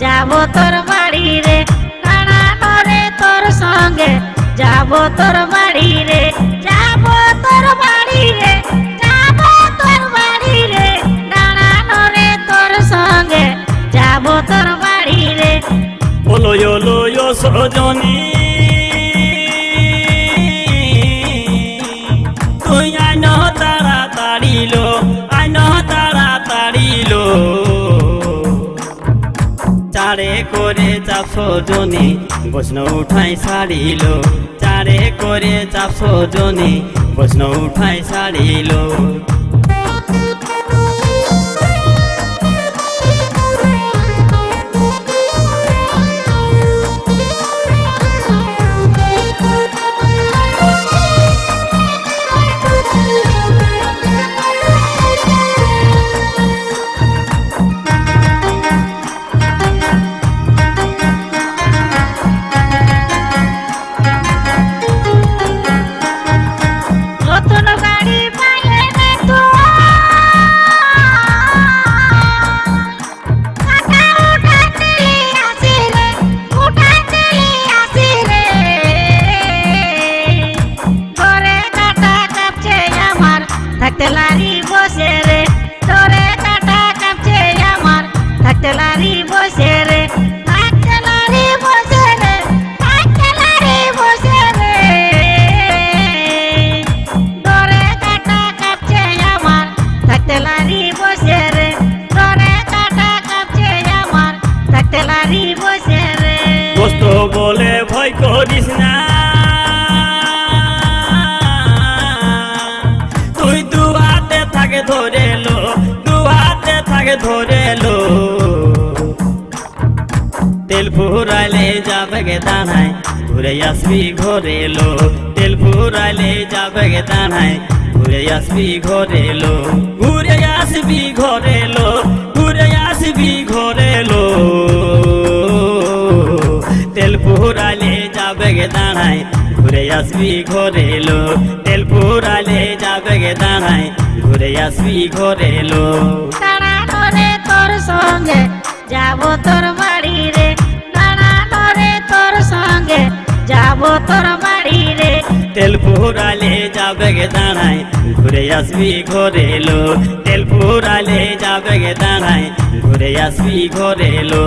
যাব তোর বাড়ি রে। কানা করে তোর সঙ্গে যাব তোর বাড়ি রে। যাব তোর বাড়ি রে, যাব তোর বাড়ি রে। দাঁড়ানো রে তোর সঙ্গে সজনী চারে করে চাপসো সজনী বৈষ্ণব উঠাই সারিল। চারে করে চাপ সজনী বৈষ্ণব উঠাই সারিল। বলে ভয় করিস না। তুই দু হাতে থাকে ধরে লো দু হাতে থাকে ধরে লো। তেল ফুরাইলে যাবে গে দানায় ঘুরে আসবি ঘরে লো। তেল ফুরাইলে যাবে গে দানায় ঘুরে আসবি ঘরে লো। ঘুরে আসবি ঘরে লো, ঘুরে আসবি ঘরে লো। তেল পুরালে যাবে গে দাঁড়ায় ঘুরে আসবি ঘরে লো। তেল পুরালে যাবে গে দাঁড়ায় ঘুরে আসবি ঘরে লো। তোর সঙ্গে যাব তোর তেল পুরালে যাবে গে দাঁড়ায় ঘুরে আসবি ঘরে লো তেল পুরালে যাবে গে দাঁড়ায় ঘুরে আসবি ঘরে লো